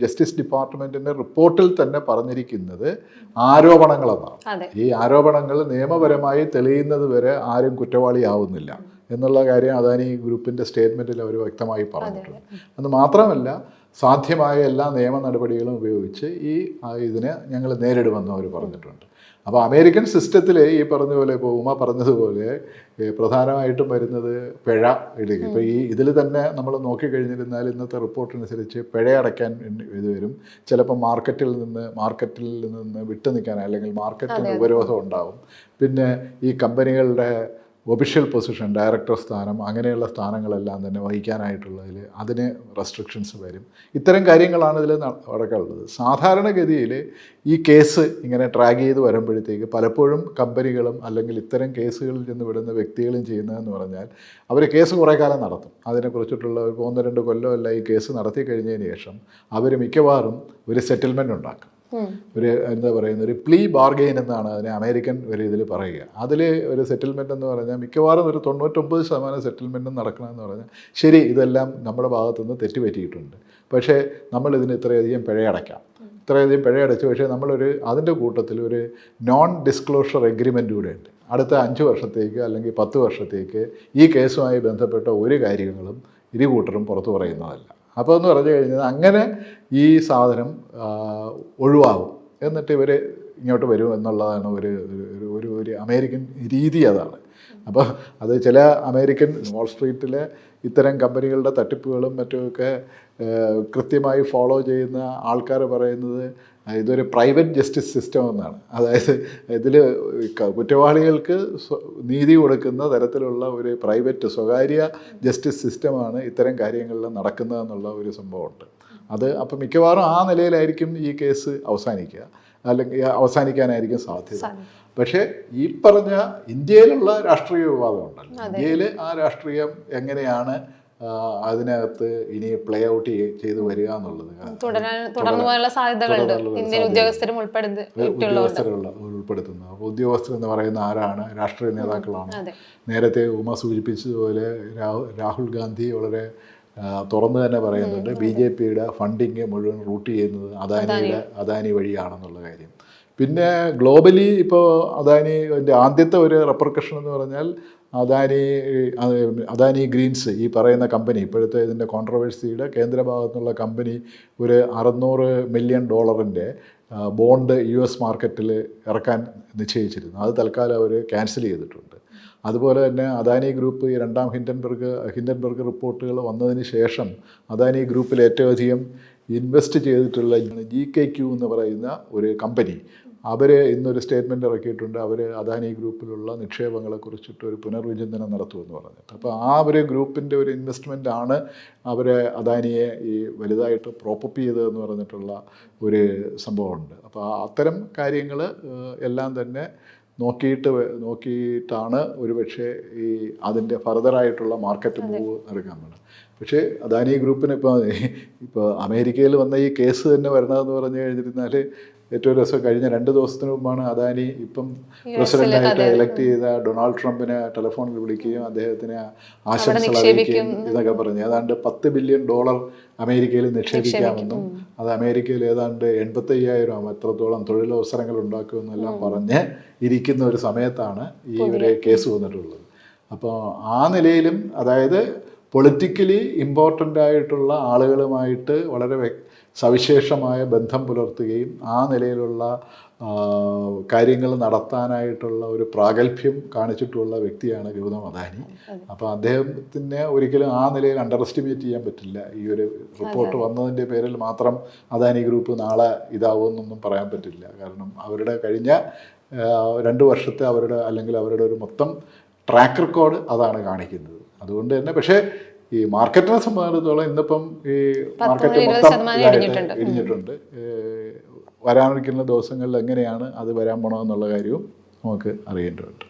Justice ഡിപ്പാർട്ട്മെന്റിന്റെ റിപ്പോർട്ടിൽ തന്നെ പറഞ്ഞിരിക്കുന്നത് ആരോപണങ്ങളെന്നാണ്. ഈ ആരോപണങ്ങൾ നിയമപരമായി തെളിയുന്നത് വരെ ആരും കുറ്റവാളിയാവുന്നില്ല. എന്നുള്ള കാര്യം അദാനി ഗ്രൂപ്പിന്റെ സ്റ്റേറ്റ്മെന്റിൽ അവർ വ്യക്തമായി പറഞ്ഞിട്ടുണ്ട്. അത് മാത്രമല്ല സാധ്യമായ എല്ലാ നിയമ നടപടികളും ഉപയോഗിച്ച് ഈ ഇതിനെ ഞങ്ങൾ നേരിടുമെന്ന് അവർ പറഞ്ഞിട്ടുണ്ട്. അപ്പോൾ അമേരിക്കൻ സിസ്റ്റത്തിൽ ഈ പറഞ്ഞ പോലെ ഇപ്പോൾ ഉമ പറഞ്ഞതുപോലെ പ്രധാനമായിട്ടും വരുന്നത് പിഴ ഇടുക ഇപ്പോൾ ഈ ഇതിൽ തന്നെ നമ്മൾ നോക്കിക്കഴിഞ്ഞിരുന്നാൽ ഇന്നത്തെ റിപ്പോർട്ടനുസരിച്ച് പിഴ അടയ്ക്കാൻ ഇത് വരും. ചിലപ്പോൾ മാർക്കറ്റിൽ നിന്ന് മാർക്കറ്റിൽ നിന്ന് വിട്ടു നിൽക്കാൻ അല്ലെങ്കിൽ മാർക്കറ്റിന് ഉപരോധം ഉണ്ടാവും. പിന്നെ ഈ കമ്പനികളുടെ ഒഫീഷ്യൽ പൊസിഷൻ ഡയറക്ടർ സ്ഥാനം അങ്ങനെയുള്ള സ്ഥാനങ്ങളെല്ലാം തന്നെ വഹിക്കാനായിട്ടുള്ളതിൽ അതിന് റെസ്ട്രിക്ഷൻസ് വരും. ഇത്തരം കാര്യങ്ങളാണ് ഇതിൽ നടക്കാറുള്ളത് സാധാരണഗതിയിൽ ഈ കേസ് ഇങ്ങനെ ട്രാക്ക് ചെയ്ത് വരുമ്പോഴത്തേക്ക് പലപ്പോഴും കമ്പനികളും അല്ലെങ്കിൽ ഇത്തരം കേസുകളിൽ നിന്ന് വിടുന്ന വ്യക്തികളും ചെയ്യുന്നതെന്ന് പറഞ്ഞാൽ അവർ കേസ് കുറേ കാലം നടത്തും. അതിനെക്കുറിച്ചിട്ടുള്ള ഒന്ന് രണ്ട് കൊല്ലമല്ല ഈ കേസ് നടത്തി കഴിഞ്ഞതിന് ശേഷം അവർ മിക്കവാറും ഒരു സെറ്റിൽമെന്റ് ഉണ്ടാക്കും. ഒരു എന്താ പറയുന്ന ഒരു പ്ലീ ബാർഗെയിൻ എന്നാണ് അതിനെ അമേരിക്കൻ ഒരു ഇതിൽ പറയുക. അതിൽ ഒരു സെറ്റിൽമെന്റ് എന്ന് പറഞ്ഞാൽ മിക്കവാറും ഒരു തൊണ്ണൂറ്റൊമ്പത് ശതമാനം സെറ്റിൽമെന്റും നടക്കണമെന്ന് പറഞ്ഞാൽ ശരി ഇതെല്ലാം നമ്മുടെ ഭാഗത്തുനിന്ന് തെറ്റുപറ്റിയിട്ടുണ്ട്. പക്ഷേ നമ്മൾ ഇതിന് ഇത്രയധികം പിഴയടയ്ക്കാം. ഇത്രയധികം പിഴയടച്ചു പക്ഷേ നമ്മളൊരു അതിന്റെ കൂട്ടത്തിൽ ഒരു നോൺ ഡിസ്ക്ലോഷർ എഗ്രിമെന്റ് കൂടെ ഉണ്ട്. അടുത്ത അഞ്ച് വർഷത്തേക്ക് അല്ലെങ്കിൽ പത്ത് വർഷത്തേക്ക് ഈ കേസുമായി ബന്ധപ്പെട്ട ഒരു കാര്യങ്ങളും ഇരു കൂട്ടരും പുറത്തു പറയുന്നതല്ല. അപ്പോൾ എന്ന് പറഞ്ഞു കഴിഞ്ഞാൽ അങ്ങനെ ഈ സാധനം ഒഴിവാകും. എന്നിട്ട് ഇവർ ഇങ്ങോട്ട് വരും എന്നുള്ളതാണ് ഒരു ഒരു ഒരു അമേരിക്കൻ രീതി അതാണ്. അപ്പോൾ അത് ചില അമേരിക്കൻ വാൾ സ്ട്രീറ്റിലെ ഇത്തരം കമ്പനികളുടെ തട്ടിപ്പുകളും മറ്റുമൊക്കെ കൃത്യമായി ഫോളോ ചെയ്യുന്ന ആൾക്കാർ പറയുന്നത് ഇതൊരു പ്രൈവറ്റ് ജസ്റ്റിസ് സിസ്റ്റം എന്നാണ്. അതായത് ഇതിൽ കുറ്റവാളികൾക്ക് നീതി കൊടുക്കുന്ന തരത്തിലുള്ള ഒരു പ്രൈവറ്റ് സ്വകാര്യ ജസ്റ്റിസ് സിസ്റ്റമാണ് ഇത്തരം കാര്യങ്ങളിൽ നടക്കുന്നതെന്നുള്ള ഒരു സംഭവമുണ്ട്. അത് അപ്പം മിക്കവാറും ആ നിലയിലായിരിക്കും ഈ കേസ് അവസാനിക്കുക. അല്ലെങ്കിൽ അവസാനിക്കാനായിരിക്കും സാധ്യത. പക്ഷേ ഈ പറഞ്ഞ ഇന്ത്യയിലുള്ള രാഷ്ട്രീയ വിവാദം ഉണ്ടല്ലോ. ഇന്ത്യയിൽ ആ രാഷ്ട്രീയം എങ്ങനെയാണ് അതിനകത്ത് ഇനി പ്ലേ ഔട്ട് ചെയ്ത് വരിക എന്നുള്ളത്. ഉൾപ്പെടുത്തുന്നത് അപ്പോൾ ഉദ്യോഗസ്ഥർ എന്ന് പറയുന്ന ആരാണ്? രാഷ്ട്രീയ നേതാക്കളാണ്. നേരത്തെ ഉമ സൂചിപ്പിച്ചതുപോലെ രാഹുൽ രാഹുൽ ഗാന്ധി വളരെ തുറന്നു തന്നെ പറയുന്നുണ്ട് ബി ജെ പിയുടെ ഫണ്ടിങ് മുഴുവൻ റൂട്ട് ചെയ്യുന്നത് അദാനിയുടെ അദാനി. വഴിയാണെന്നുള്ള കാര്യം. പിന്നെ ഗ്ലോബലി ഇപ്പോൾ അദാനി എന്റെ ആദ്യത്തെ ഒരു റെപ്രക്കഷൻ എന്ന് പറഞ്ഞാൽ അദാനി അദാനി ഗ്രീൻസ് ഈ പറയുന്ന കമ്പനി ഇപ്പോഴത്തെ ഇതിന്റെ കോൺട്രവേഴ്സിയുടെ കേന്ദ്ര ഭാഗത്തുനിന്നുള്ള കമ്പനി ഒരു അറുന്നൂറ് മില്യൺ ഡോളറിന്റെ ബോണ്ട് യു എസ് മാർക്കറ്റിൽ ഇറക്കാൻ നിശ്ചയിച്ചിരുന്നു. അത് തൽക്കാലം അവർ ക്യാൻസൽ ചെയ്തിട്ടുണ്ട്. അതുപോലെ തന്നെ അദാനി ഗ്രൂപ്പ് ഈ രണ്ടാം ഹിൻഡൻബർഗ് ഹിൻഡൻബർഗ് റിപ്പോർട്ടുകൾ വന്നതിന് ശേഷം അദാനി ഗ്രൂപ്പിൽ ഏറ്റവും അധികം ഇൻവെസ്റ്റ് ചെയ്തിട്ടുള്ള ജി കെ ക്യു എന്ന് പറയുന്ന ഒരു കമ്പനി. അവർ ഇന്നൊരു സ്റ്റേറ്റ്മെന്റ് ഇറക്കിയിട്ടുണ്ട്. അവർ അദാനി ഗ്രൂപ്പിലുള്ള നിക്ഷേപങ്ങളെ കുറിച്ചിട്ട് ഒരു പുനർവിചിന്തനം നടത്തുമെന്ന് പറഞ്ഞിട്ട് അപ്പോൾ ആ ഒരു ഗ്രൂപ്പിന്റെ ഒരു ഇൻവെസ്റ്റ്മെന്റ് ആണ് അവർ അദാനിയെ ഈ വലുതായിട്ട് പ്രോപ്പപ്പ് ചെയ്തതെന്ന് പറഞ്ഞിട്ടുള്ള ഒരു സംഭവമുണ്ട്. അപ്പോൾ അത്തരം കാര്യങ്ങൾ എല്ലാം തന്നെ നോക്കിയിട്ട് നോക്കിയിട്ടാണ് ഒരുപക്ഷെ ഈ അതിന്റെ ഫർദറായിട്ടുള്ള മാർക്കറ്റ് മൂവ് നടക്കുന്നത് പക്ഷേ അദാനി ഗ്രൂപ്പിന് ഇപ്പോൾ ഇപ്പോൾ അമേരിക്കയിൽ വന്ന ഈ കേസ് തന്നെ വരണമെന്ന് പറഞ്ഞു കഴിഞ്ഞിരുന്നാൽ ഏറ്റവും രസം കഴിഞ്ഞ രണ്ട് ദിവസത്തിന് മുമ്പാണ് അദാനി ഇപ്പം പ്രസിഡന്റായിട്ട് ഇലക്ട് ചെയ്ത ഡൊണാൾഡ് ട്രംപിനെ ടെലിഫോണിൽ വിളിക്കുകയും അദ്ദേഹത്തിന് ആശംസകൾ അറിയിക്കുകയും ഇതൊക്കെ പറഞ്ഞു. ഏതാണ്ട് പത്ത് ബില്യൺ ഡോളർ അമേരിക്കയിൽ നിക്ഷേപിക്കാമെന്നും അത് അമേരിക്കയിൽ ഏതാണ്ട് എൺപത്തയ്യായിരം എത്രത്തോളം തൊഴിലവസരങ്ങൾ ഉണ്ടാക്കുമെന്നെല്ലാം പറഞ്ഞ് ഇരിക്കുന്ന ഒരു സമയത്താണ് ഈ ഒരു കേസ് വന്നിട്ടുള്ളത്. അപ്പോൾ ആ നിലയിലും അതായത് പൊളിറ്റിക്കലി ഇമ്പോർട്ടന്റ് ആയിട്ടുള്ള ആളുകളുമായിട്ട് വളരെ വ്യക്- സവിശേഷമായ ബന്ധം പുലർത്തുകയും ആ നിലയിലുള്ള കാര്യങ്ങൾ നടത്താനായിട്ടുള്ള ഒരു പ്രാഗൽഭ്യം കാണിച്ചിട്ടുള്ള വ്യക്തിയാണ് ഗൗതം അദാനി. അപ്പോൾ അദ്ദേഹത്തിനെ ഒരിക്കലും ആ നിലയിൽ അണ്ടർ എസ്റ്റിമേറ്റ് ചെയ്യാൻ പറ്റില്ല. ഈ ഒരു റിപ്പോർട്ട് വന്നതിന്റെ പേരിൽ മാത്രം അദാനി ഗ്രൂപ്പ് നാളെ ഇതാവുമെന്നൊന്നും പറയാൻ പറ്റില്ല. കാരണം അവരുടെ കഴിഞ്ഞ രണ്ട് വർഷത്തെ അവരുടെ അല്ലെങ്കിൽ അവരുടെ ഒരു മൊത്തം ട്രാക്ക് റെക്കോർഡ് അതാണ് കാണിക്കുന്നത്. അതുകൊണ്ട് തന്നെ പക്ഷേ ഈ മാർക്കറ്റിനെ സംബന്ധിച്ചിടത്തോളം ഇന്നിപ്പം ഈ മാർക്കറ്റ് മൊത്തം. ഇടിഞ്ഞിട്ടുണ്ട് വരാനിരിക്കുന്ന ദിവസങ്ങളിൽ എങ്ങനെയാണ് അത് വരാൻ പോണമെന്നുള്ള കാര്യവും നമുക്ക് അറിയേണ്ടതുണ്ട്